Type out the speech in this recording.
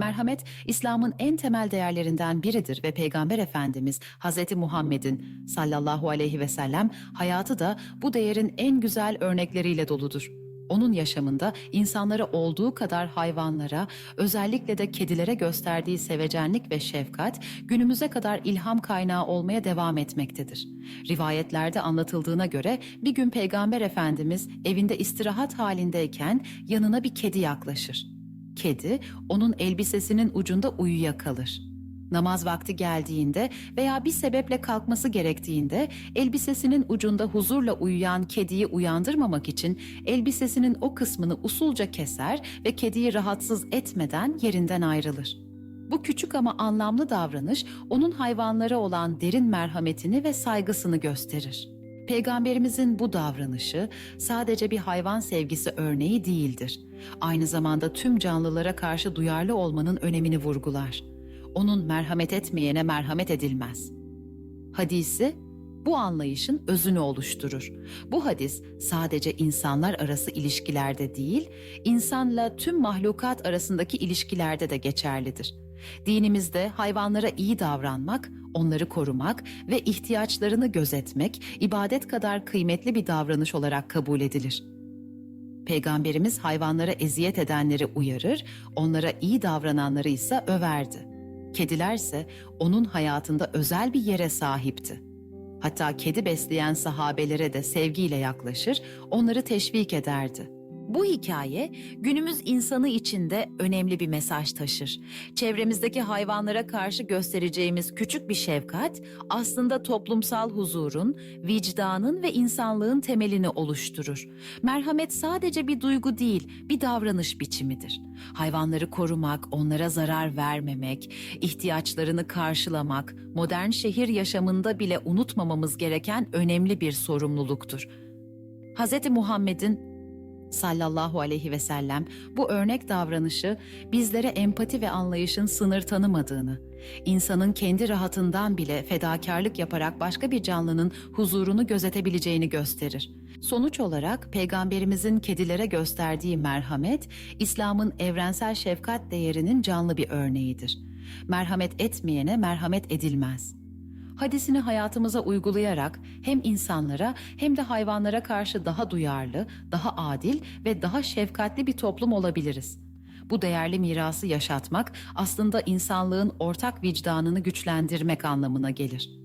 Merhamet, İslam'ın en temel değerlerinden biridir ve Peygamber Efendimiz Hz. Muhammed'in sallallahu aleyhi ve sellem hayatı da bu değerin en güzel örnekleriyle doludur. Onun yaşamında insanlara olduğu kadar hayvanlara, özellikle de kedilere gösterdiği sevecenlik ve şefkat günümüze kadar ilham kaynağı olmaya devam etmektedir. Rivayetlerde anlatıldığına göre bir gün Peygamber Efendimiz evinde istirahat halindeyken yanına bir kedi yaklaşır. Kedi onun elbisesinin ucunda uyuyakalır. Namaz vakti geldiğinde veya bir sebeple kalkması gerektiğinde elbisesinin ucunda huzurla uyuyan kediyi uyandırmamak için elbisesinin o kısmını usulca keser ve kediyi rahatsız etmeden yerinden ayrılır. Bu küçük ama anlamlı davranış onun hayvanlara olan derin merhametini ve saygısını gösterir. Peygamberimizin bu davranışı sadece bir hayvan sevgisi örneği değildir. Aynı zamanda tüm canlılara karşı duyarlı olmanın önemini vurgular. Onun merhamet etmeyene merhamet edilmez. Hadisi bu anlayışın özünü oluşturur. Bu hadis sadece insanlar arası ilişkilerde değil, insanla tüm mahlukat arasındaki ilişkilerde de geçerlidir. Dinimizde hayvanlara iyi davranmak, onları korumak ve ihtiyaçlarını gözetmek ibadet kadar kıymetli bir davranış olarak kabul edilir. Peygamberimiz hayvanlara eziyet edenleri uyarır, onlara iyi davrananları ise överdi. Kedilerse onun hayatında özel bir yere sahipti. Hatta kedi besleyen sahabelere de sevgiyle yaklaşır, onları teşvik ederdi. Bu hikaye günümüz insanı için de önemli bir mesaj taşır. Çevremizdeki hayvanlara karşı göstereceğimiz küçük bir şefkat aslında toplumsal huzurun, vicdanın ve insanlığın temelini oluşturur. Merhamet sadece bir duygu değil, bir davranış biçimidir. Hayvanları korumak, onlara zarar vermemek, ihtiyaçlarını karşılamak, modern şehir yaşamında bile unutmamamız gereken önemli bir sorumluluktur. Hz. Muhammed'in sallallahu aleyhi ve sellem bu örnek davranışı bizlere empati ve anlayışın sınır tanımadığını, insanın kendi rahatından bile fedakarlık yaparak başka bir canlının huzurunu gözetebileceğini gösterir. Sonuç olarak peygamberimizin kedilere gösterdiği merhamet, İslam'ın evrensel şefkat değerinin canlı bir örneğidir. Merhamet etmeyene merhamet edilmez.'' Hadisini hayatımıza uygulayarak hem insanlara hem de hayvanlara karşı daha duyarlı, daha adil ve daha şefkatli bir toplum olabiliriz. Bu değerli mirası yaşatmak aslında insanlığın ortak vicdanını güçlendirmek anlamına gelir.